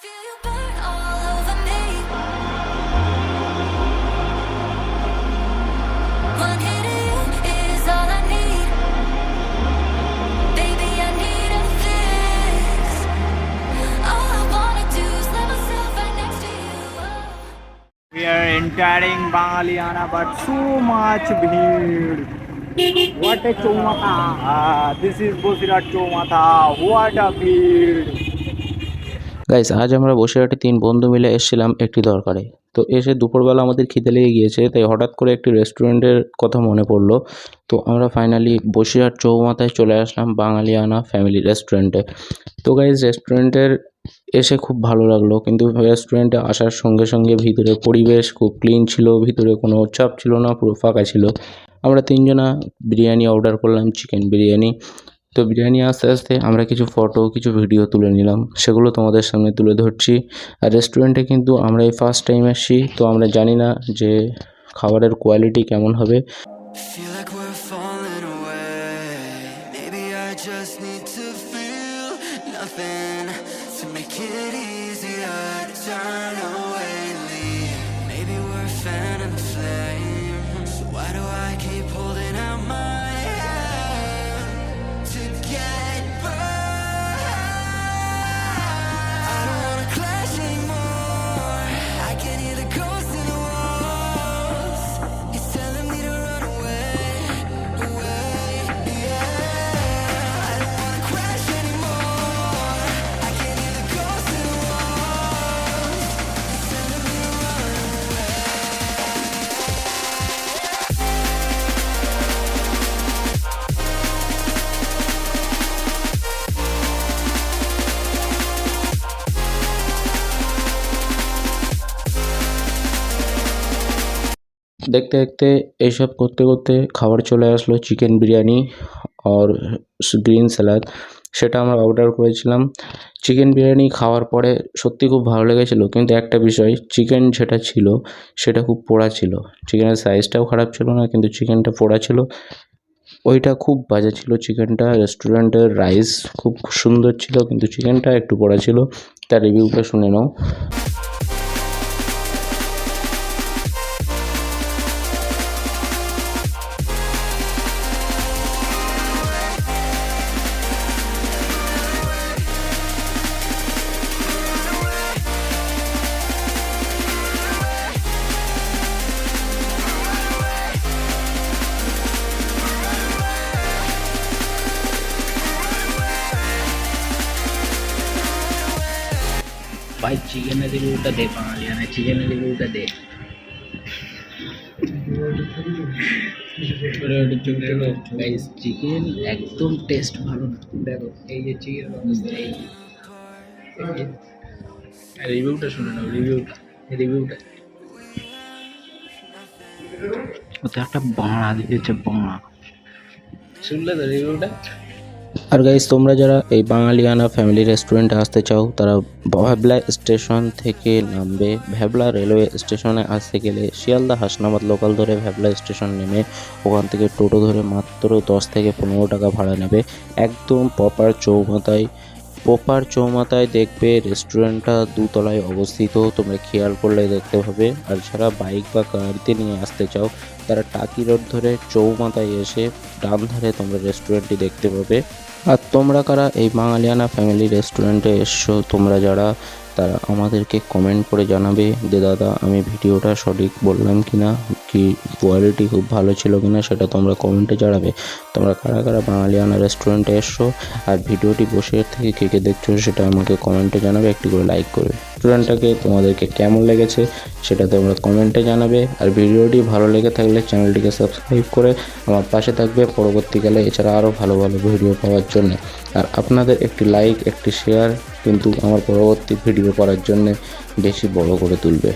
We are entering Bangaliana, but so much bheed. What a Chomata! Ah, this is Bosirat Chomata. What a bheed! Guys আজ আমরা বসিরহাটে তিন বন্ধু মিলে এসেছিলাম একটি দরকারে। তো এসে দুপুরবেলা আমাদের খিদে লেগে গিয়েছে, তাই হঠাৎ করে একটি রেস্টুরেন্টের কথা মনে পড়ল। তো আমরা ফাইনালি বসিরহাট চৌমাথায় চলে আসলাম বাঙালিয়ানা ফ্যামিলি রেস্টুরেন্টে তো গাইস রেস্টুরেন্টের এসে খুব ভালো লাগল, কিন্তু রেস্টুরেন্টে আসার সঙ্গে সঙ্গে ভিতরে পরিবেশ খুব ক্লিন ছিল, ভিতরে কোনো চাপ ছিল না, পুরো ফাঁকা ছিল। আমরা তিনজনা বিরিয়ানি অর্ডার করলাম চিকেন বিরিয়ানি। তো বিরিয়ানি আস্তে আস্তে আমরা কিছু ফটো কিছু ভিডিও তুলে নিলাম। সেগুলো তোমাদের সামনে তুলে ধরছি। আর রেস্টুরেন্টে কিন্তু আমরা এই ফার্স্ট টাইম আসছি তো আমরা জানি না যে খাবারের কোয়ালিটি কেমন হবে। Feel like we're দেখতে দেখতে এইসব করতে করতে খাবার চলে আসলো চিকেন বিরিয়ানি আর গ্রিন স্যালাদ সেটা আমরা অর্ডার করেছিলাম। চিকেন বিরিয়ানি খাওয়ার পরে সত্যি খুব ভালো লেগেছিলো, কিন্তু একটা বিষয় চিকেন যেটা ছিল, সেটা খুব পোড়া ছিল। চিকেনের সাইজটাও খারাপ ছিল না, কিন্তু চিকেনটা পোড়া ছিল। ওইটা খুব বাজে ছিল চিকেনটা রেস্টুরেন্টের রাইস খুব সুন্দর ছিল, কিন্তু চিকেনটা একটু পোড়া ছিল। তার রিভিউটা শুনে নাও। ভাই চিকেনের রিভিউটা দে বাঙালিয়ানা চিকেনের রিভিউটা দে। গাইস চিকেন একদম টেস্ট ভালো না। দেখো এই যে চিকেন অবস্থা এই রিভিউটা শুনে নাও রিভিউটা রিভিউটা ওতে একটা বাঁড়া দিয়েছে বাঁড়া। শুনলে তো রিভিউটা আর গাইজ তোমরা যারা এই বাঙালিয়ানা ফ্যামিলি রেস্টুরেন্টে আসতে চাও, তারা ভ্যাবলা স্টেশন থেকে নামবে। ভ্যাবলা রেলওয়ে স্টেশনে আসতে গেলে শিয়ালদা হাসনাবাদ লোকাল ধরে ভ্যাবলা স্টেশন নেমে ওখান থেকে টোটো ধরে মাত্র দশ থেকে পনেরো টাকা ভাড়া নেবে। একদম প্রপার চৌমাথায় প্রপার চৌমাথায় দেখবে রেস্টুরেন্টটা দুতলায় অবস্থিত, তোমরা খেয়াল করলে দেখতে পাবে। আর যারা বাইক বা গাড়িতে নিয়ে আসতে চাও, তারা টাকি রোড ধরে চৌমাথায় এসে ডান ধারে তোমরা রেস্টুরেন্টটি দেখতে পাবে। আর তোমরা কারা এই বাঙালিয়ানা ফ্যামিলি রেস্টুরেন্টে এসছো, তোমরা যারা তারা আমাদেরকে কমেন্ট করে জানাবে যে, দাদা, আমি ভিডিওটা সঠিক বললাম কি না কি কোয়ালিটি খুব ভালো ছিল কি না সেটা তোমরা কমেন্টে জানাবে। তোমরা কারা কারা বাঙালিয়ানা রেস্টুরেন্টে এসছো আর ভিডিওটি বসে থেকে কে কে দেখছ সেটা আমাকে কমেন্টে জানাবে, একটি করে লাইক করবে। রেস্টুরেন্টটাকে তোমাদেরকে কেমন লেগেছে সেটা তোমরা কমেন্টে জানাবে। আর ভিডিওটি ভালো লেগে থাকলে চ্যানেলটিকে সাবস্ক্রাইব করে আমার পাশে থাকবে পরবর্তীকালে, এছাড়া আরও ভালো ভালো ভিডিও পাওয়ার জন্য। আর আপনাদের একটি লাইক একটি শেয়ার কিন্তু আমার পরবর্তী ভিডিও করার জন্য বেশি বড় করে তুলবে।